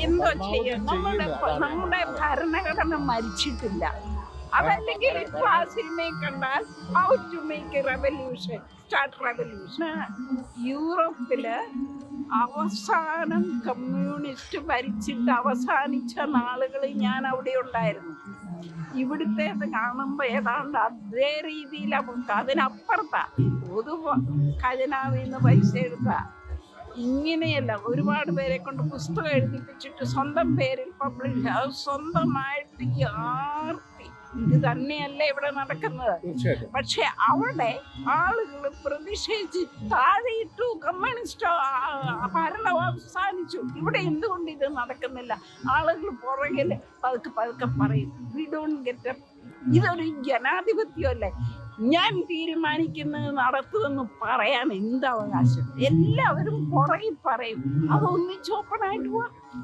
എന്തോ ചെയ്യും. നമ്മുടെ നമ്മുടെ ഭരണഘടന മരിച്ചിട്ടില്ല. അതല്ലെങ്കിൽ ഇപ്പൊ ആ സിനിമയിൽ കണ്ടാൽ how to make revolution start revolution യൂറോപ്പിൽ അവസാനം കമ്മ്യൂണിസ്റ്റ് ഭരിച്ചിട്ട് അവസാനിച്ച നാളുകളിൽ ഞാൻ അവിടെ ഉണ്ടായിരുന്നു. ഇവിടുത്തേത് കാണുമ്പോൾ ഏതാണ്ട് അതേ രീതിയിലാണ് അതിനപ്പുറത്താ. പൊതു ഖജനാവിൽ നിന്ന് പൈസ എടുത്താ. ഇങ്ങനെയല്ല ഒരുപാട് പേരെ കൊണ്ട് പുസ്തകം എഴുതിപ്പിച്ചിട്ട് സ്വന്തം പേരിൽ പബ്ലിഷ് അത് സ്വന്തമായിട്ട് ഈ ആർത്തി ഇത് തന്നെയല്ല ഇവിടെ നടക്കുന്നത്. പക്ഷെ അവിടെ ആളുകൾ പ്രതിഷേധിച്ച് താഴെയിട്ടു കമ്മ്യൂണിസ്റ്റ് ഭരണം അവസാനിച്ചു. ഇവിടെ എന്തുകൊണ്ട് ഇത് നടക്കുന്നില്ല? ആളുകൾ പുറകിൽ പതുക്കെ പതുക്കെ പറയും വി ഡോണ്ട് ഗെറ്റ് ഇതൊരു ജനാധിപത്യമല്ലേ? ഞാൻ തീരുമാനിക്കുന്നത് നടത്തുമെന്ന് പറയാൻ എന്ത് അവകാശം? എല്ലാവരും പുറകിൽ പറയും. അത് ഓപ്പണായിട്ട് പോവാ